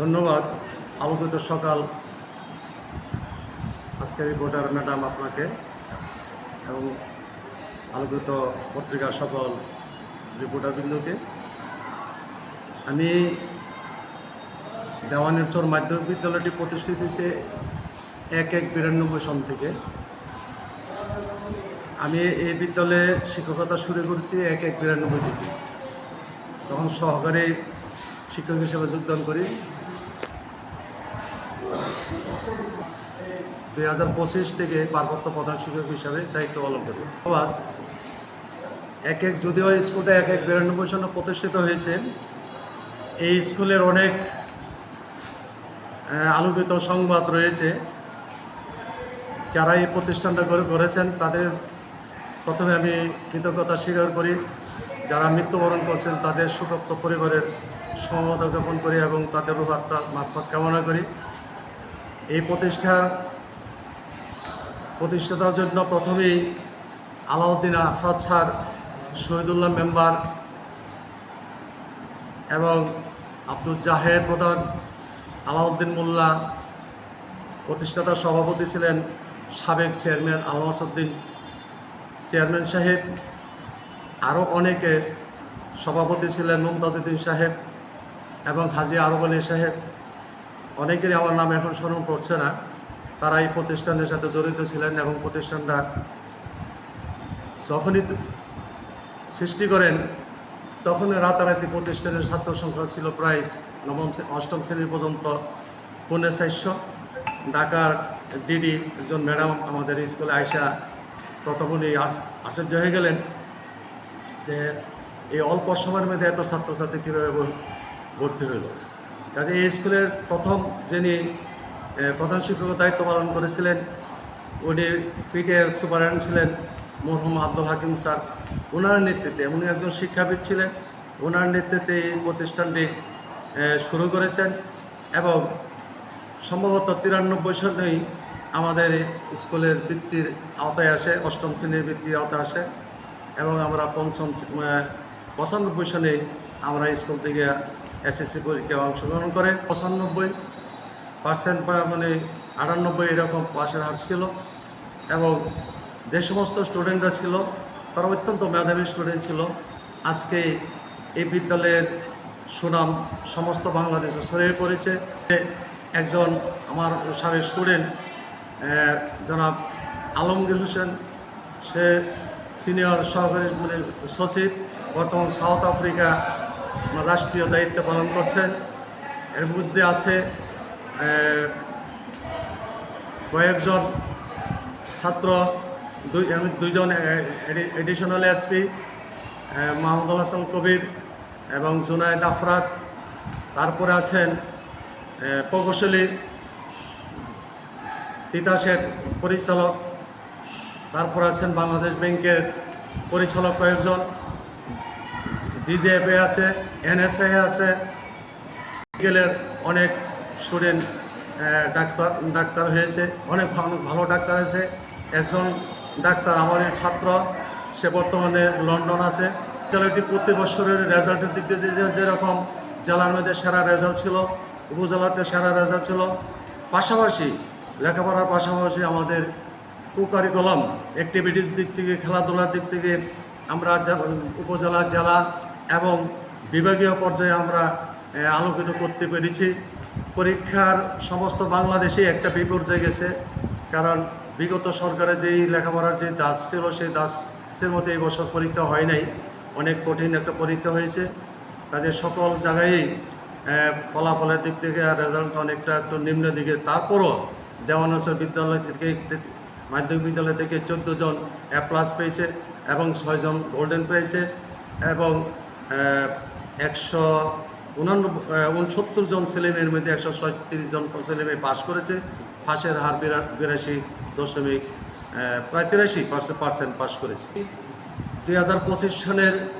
ধন্যবাদ। আলোকিত সকাল আজকের রিপোর্টার ম্যাডাম আপনাকে এবং আলোকিত পত্রিকার সকল রিপোর্টার বিন্দুকে আমি দেওয়ানের চর মাধ্যমিক বিদ্যালয়টি প্রতিষ্ঠিত হয়েছে এক এক বিরানব্বই সন থেকে। আমি এই বিদ্যালয়ে শিক্ষকতা শুরু করেছি এক এক বিরানব্বই থেকে। তখন সহকারী শিক্ষক হিসেবে যোগদান করি। দুই হাজার পঁচিশ থেকে পার্বত্য প্রধান শিক্ষক হিসাবে দায়িত্ব পালন করি আবার এক এক, যদিও স্কুলটা এক এক বিরানব্বই সনে প্রতিষ্ঠিত হয়েছে, এই স্কুলের অনেক আলোকিত সংবাদ রয়েছে। যারা এই প্রতিষ্ঠানটা করে করেছেন, তাদের প্রথমে আমি কৃতজ্ঞতা স্বীকার করি। যারা মৃত্যুবরণ করছেন, তাদের সুরক্ত পরিবারের সমবেদনা জ্ঞাপন করি এবং তাদের রূপাত্মা মারফত কামনা করি। এই প্রতিষ্ঠার প্রতিষ্ঠাতার জন্য প্রথমেই আলাউদ্দিন আফরাদ স্যার, শহীদুল্লাহ মেম্বার এবং আব্দুল জাহের প্রধান আলাউদ্দিন মোল্লা প্রতিষ্ঠাতা সভাপতি ছিলেন সাবেক চেয়ারম্যান আলমাসুদ্দিন চেয়ারম্যান সাহেব, আরও অনেকে সভাপতি ছিলেন মুমতাজুদ্দিন সাহেব এবং হাজি আরব আলী সাহেব। অনেকেরই আমার নাম এখন স্মরণ করছে না। তারা এই প্রতিষ্ঠানের সাথে জড়িত ছিলেন এবং প্রতিষ্ঠানটা যখনই সৃষ্টি করেন তখন রাতারাতি প্রতিষ্ঠানের ছাত্র সংখ্যা ছিল প্রায় নবম অষ্টম শ্রেণি পর্যন্ত। পৌনে চারশো, ঢাকার ডিডি একজন ম্যাডাম আমাদের স্কুলে আয়সা প্রথম উনি আশ- আশ্চর্য হয়ে গেলেন যে এই অল্প সময়ের মধ্যে এত ছাত্রছাত্রী কীভাবে ভর্তি হইল। কাজে এই স্কুলের প্রথম যিনি প্রধান শিক্ষকের দায়িত্ব পালন করেছিলেন, উনি পিটের সুপারিনটেন্ডেন্ট ছিলেন, মরহুম আব্দুল হাকিম স্যার। ওনার নেতৃত্বে উনি একজন শিক্ষাবিদ ছিলেন। ওনার নেতৃত্বে এই প্রতিষ্ঠানটি শুরু করেছেন এবং সম্ভবত তিরানব্বই সনেই আমাদের স্কুলের বৃত্তির আওতায় আসে, অষ্টম শ্রেণির বৃত্তির আওতায় আসে এবং আমরা পঞ্চম পঁচানব্বই সনে আমরা স্কুল থেকে এসএসসি পরীক্ষায় অংশগ্রহণ করে পঁচানব্বই পার্সেন্ট বা মানে আটানব্বই এরকম পাশের হার ছিল এবং যে সমস্ত স্টুডেন্টরা ছিল, তারা অত্যন্ত মেধাবী স্টুডেন্ট ছিল। আজকে এই বিদ্যালয়ের সুনাম সমস্ত বাংলাদেশে ছড়িয়ে পড়েছে। একজন আমার সাবেক স্টুডেন্ট জনাব আলমগীর হোসেন, সে সিনিয়র সহকারী মানে সচিব, বর্তমান সাউথ আফ্রিকা রাষ্ট্রীয় দায়িত্ব পালন করছেন এর মধ্যে আছে কয়েকজন ছাত্র, দুই দুইজন এডিশনাল এসপি মাহমুদুল হাসান কবির এবং জুনায়দ আফরাত। তারপরে আছেন প্রকৌশলী তিতাসের পরিচালক। তারপর আছেন বাংলাদেশ ব্যাংকের পরিচালক কয়েকজন। ডিজিএফএ আছে এনএসএ আছে। মেডিকেলের অনেক স্টুডেন্ট ডাক্তার ডাক্তার হয়েছে, অনেক ভালো ডাক্তার হয়েছে একজন ডাক্তার আমাদের ছাত্র, সে বর্তমানে লন্ডন আছে। বিদ্যালয়টি প্রতি বছরের রেজাল্টের দিক দিয়ে যেরকম জেলার মধ্যে সেরা রেজাল্ট ছিল, উপজেলাতে সেরা রেজাল্ট ছিল। পাশাপাশি, লেখাপড়ার পাশাপাশি আমাদের কুকারিকলম অ্যাক্টিভিটিস দিক থেকে, খেলাধুলার দিক থেকে, আমরা উপজেলা, জেলা বিভাগীয় পর্যায়ে আমরা আলোকিত করতে পেরেছি। পরীক্ষার সমস্ত বাংলাদেশে একটা বিপর্যয় গেছে, কারণ বিগত সরকারের যেই লেখাপড়ার যে দাস ছিল, সেই দাসের মধ্যে এই বছর পরীক্ষা হয় নাই। অনেক কঠিন একটা পরীক্ষা হয়েছে। কাজে সকল জায়গায়ই ফলাফলের দিক থেকে আর রেজাল্ট অনেকটা একটু নিম্ন দিকে। তারপরও দেওয়ানসর বিদ্যালয় থেকে, মাধ্যমিক বিদ্যালয় থেকে চোদ্দ জন এ প্লাস পেয়েছে এবং ছয়জন গোল্ডেন পেয়েছে এবং একশো উনানব্বই উনসত্তর জন ছেলেমেয়ের মধ্যে একশো ছয়ত্রিশ জন ছেলেমেয়ে পাস করেছে। পাশের হার বিরা- বিরাশি দশমিক প্রায় তিরাশি পার্সেন্ট পাস করেছে। দুই হাজার পঁচিশ সনের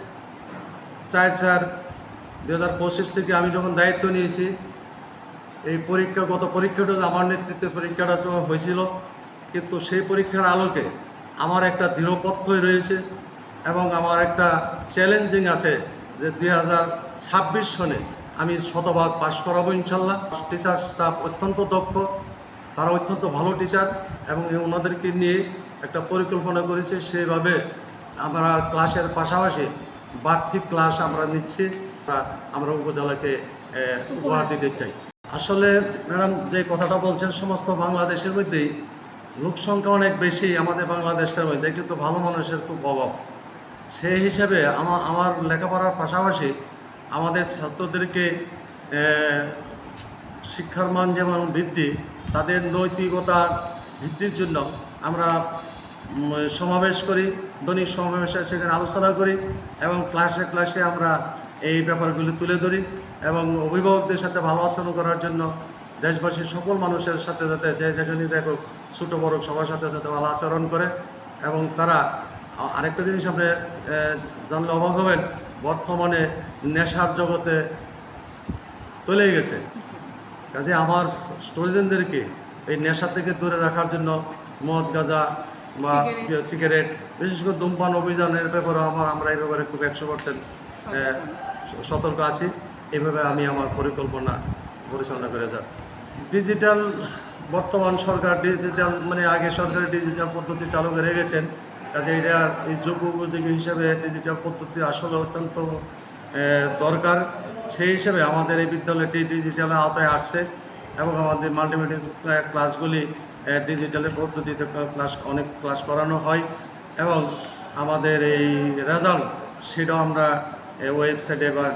চার চার দুই হাজার পঁচিশ থেকে আমি যখন দায়িত্ব নিয়েছি, এই পরীক্ষা, গত পরীক্ষাটা আমার নেতৃত্বে পরীক্ষাটা হয়েছিল। কিন্তু সেই পরীক্ষার আলোকে আমার একটা দৃঢ়পথ্যই রয়েছে এবং আমার একটা চ্যালেঞ্জিং আছে যে দুই হাজার ছাব্বিশ সনে আমি শতভাগ পাশ করাবো ইনশাল্লাহ। টিচার স্টাফ অত্যন্ত দক্ষ, তারা অত্যন্ত ভালো টিচার এবং ওনাদেরকে নিয়ে একটা পরিকল্পনা করেছে, সেভাবে আমরা ক্লাসের পাশাপাশি বাড়তি ক্লাস আমরা নিচ্ছি, আমরা- উপজেলাকে উপহার দিতে চাই। আসলে ম্যাডাম যে কথাটা বলছেন, সমস্ত বাংলাদেশের মধ্যেই লোক সংখ্যা অনেক বেশি, আমাদের বাংলাদেশটার মধ্যে, কিন্তু ভালো মানুষের খুব অভাব। সেই হিসাবে আমার আমার লেখাপড়ার পাশাপাশি আমাদের ছাত্রদেরকে শিক্ষার মান যেমন বৃদ্ধি, তাদের নৈতিকতার বৃদ্ধির জন্য আমরা সমাবেশ করি, দৈনিক সমাবেশে সেখানে আলোচনা করি এবং ক্লাসে ক্লাসে আমরা এই ব্যাপারগুলি তুলে ধরি এবং অভিভাবকদের সাথে ভালো আচরণ করার জন্য দেশবাসীর সকল মানুষের সাথে যাতে যে যেখানে দেখো ছোটো বড় সবার সাথে যাতে ভালো আচরণ করে এবং তারা আরেকটা জিনিস আপনি জানলে অবাক হবেন বর্তমানে নেশার জগতে চলে গেছে। কাজে আমার স্টুডেন্টদেরকে এই নেশা থেকে দূরে রাখার জন্য মদ গাঁজা বা সিগারেট। সিগারেট বিশেষ করে ধূমপান অভিযানের ব্যাপারে আমার আমরা এই ব্যাপারে খুব একশো পার্সেন্ট সতর্ক আছি। এইভাবে আমি আমার পরিকল্পনা পরিচালনা করে যাব ডিজিটাল বর্তমান সরকার ডিজিটাল মানে আগে সরকার ডিজিটাল পদ্ধতি চালু করে গেছেন। কাজে এটা এই যুগ উপযোগী হিসাবে ডিজিটাল পদ্ধতি আসলে অত্যন্ত দরকার, সেই হিসেবে আমাদের এই বিদ্যালয়টি ডিজিটালের আওতায় আসছে এবং আমাদের মাল্টিমিডিয়া ক্লাসগুলি ডিজিটালের পদ্ধতিতে ক্লাস অনেক ক্লাস করানো হয় এবং আমাদের এই রেজাল্ট সেটাও আমরা ওয়েবসাইটে বা